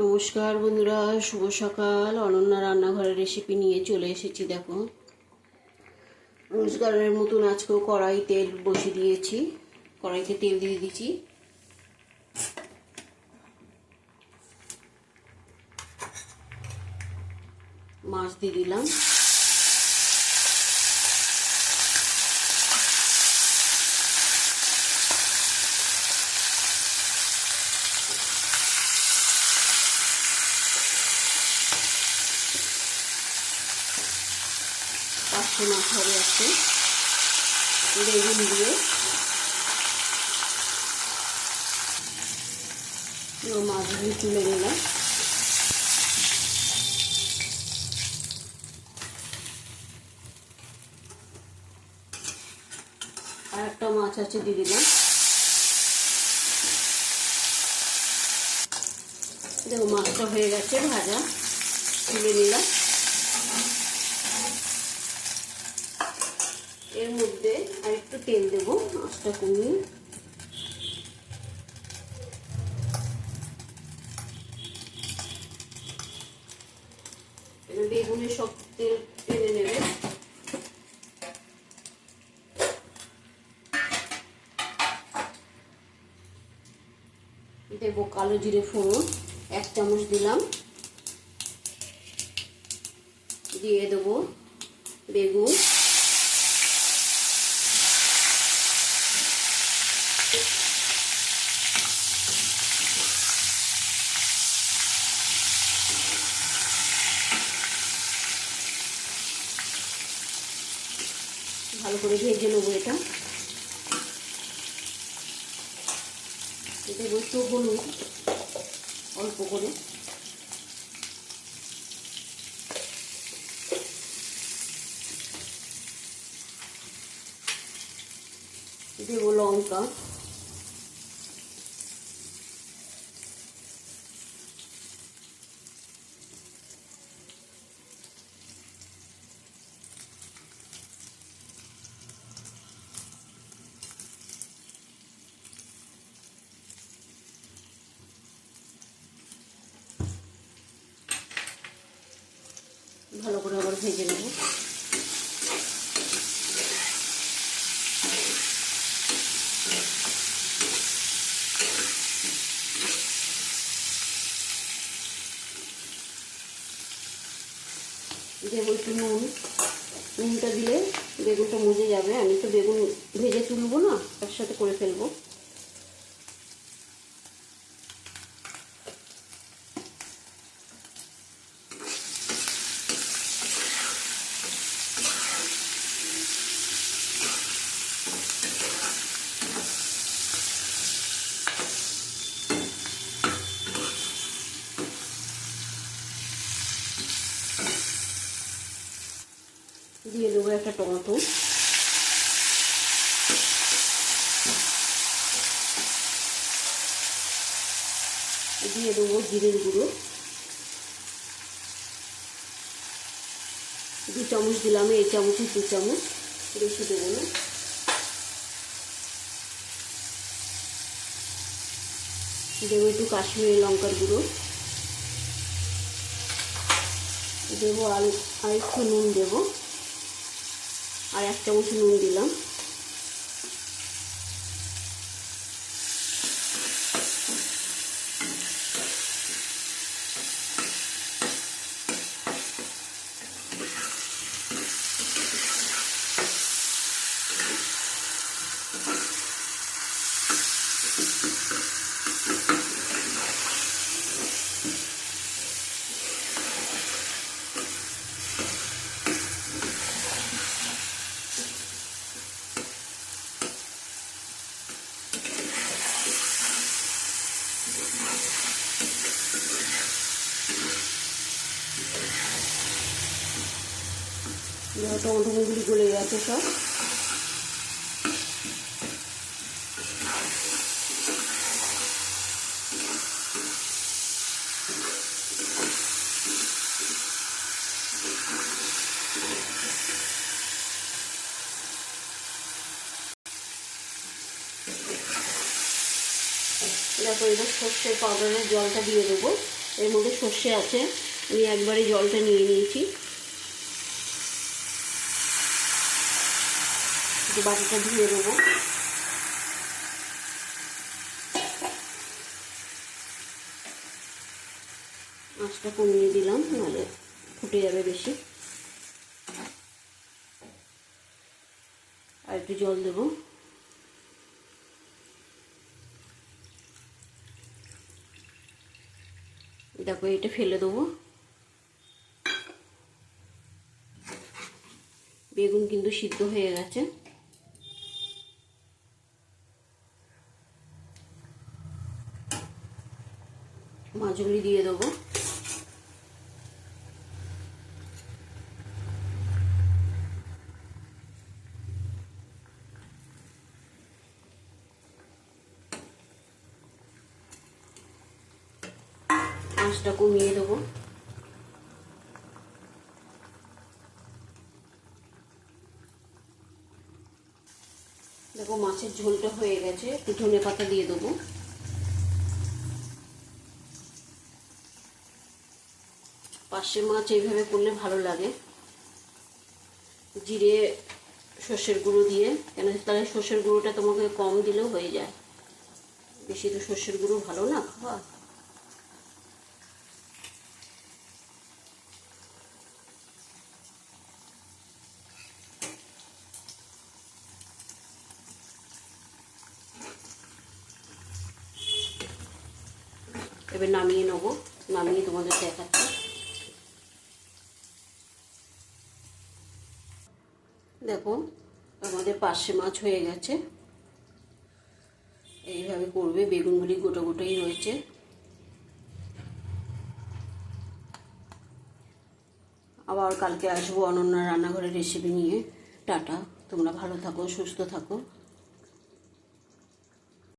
নমস্কার বন্ধুরা, শুভ সকাল। অনন্যা রান্নাঘরের রেসিপি নিয়ে চলে এসেছি, দেখো। রোজগারের মতন আজকেও কড়াই তেল বসে দিয়েছি। কড়াইতে তেল দিয়ে দিচ্ছি। মাছ দিয়ে দিলাম। পাঁচশো মাছ হবে আছে। বেগুন দিয়ে। মাছগুলি তুলে নিলাম। আর একটা মাছ আছে দিয়ে দিলাম। দেখো মাছটা হয়ে গেছে ভাজা। তুলে নিলাম। এর মধ্যে আর একটু তেল দেবো, আঁচটা কমিয়ে। সব তেল টেনে নেবে। দেবো কালো জিরে ফোড়ন, এক চামচ দিলাম। দিয়ে দেবো বেগুন। ভালো করে ভেজে নেব এটা। এটা একটু হলুদ অল্প করে। দেবো লঙ্কা। ভালো করে আবার ভেজে নেব। দেবো একটু নুন। নুনটা দিলে বেগুনটা মজে যাবে। আমি তো বেগুন ভেজে তুলবো না তার সাথে করে ফেলব দিয়ে দেবো একটা টমেটো। দিয়ে দেবো জিরের গুঁড়ো। দু চামচ দিলাম, এই চামচে দু চামচ, বেশি দেবো না। দেবো একটু কাশ্মীরি লঙ্কার গুঁড়ো। দেবো আর আর নুন দেবো। আর একটা চামচ নুন দিলাম। টমেটোগুলি গলে গেছে সব। দেখো এবার সর্ষের পাউডারের জলটা দিয়ে দেবো। এর মধ্যে সর্ষে আছে। আমি একবারে জলটা নিয়ে নিয়েছি। একটু বাটিটা ধুয়ে দেবো আঁচটা কমিয়ে দিলাম, নাহলে ফুটে যাবে বেশি। আর একটু জল দেবো। দেখো এটা ফেলে দেবো। বেগুন কিন্তু সিদ্ধ হয়ে গেছে। মাছগুলি দিয়ে দেবো। আঁচটা কমিয়ে দেবো। দেখো মাছের ঝোলটা হয়ে গেছে ধনে পাতা দিয়ে দেবো। পার্শে মাছ এইভাবে করলে ভালো লাগে। জিরে সর্ষের গুঁড়ো দিয়ে কেন তাহলে সর্ষের গুঁড়োটা তোমাকে কম দিলেও হয়ে যায়। বেশি তো সর্ষের গুঁড়ো ভালো না? খাওয়া এবার নামিয়ে নেব। নামিয়ে তোমাদের দেখাচ্ছি। দেখো আমাদের পার্শে মাছ হয়ে গেছে। এইভাবে করবে, বেগুনগুলি গোটা গোটাই রয়েছে। আবার কালকে আসব অনন্যা রান্নাঘরের রেসিপি নিয়ে। টাটা, তোমরা ভালো থাকো, সুস্থ থাকো।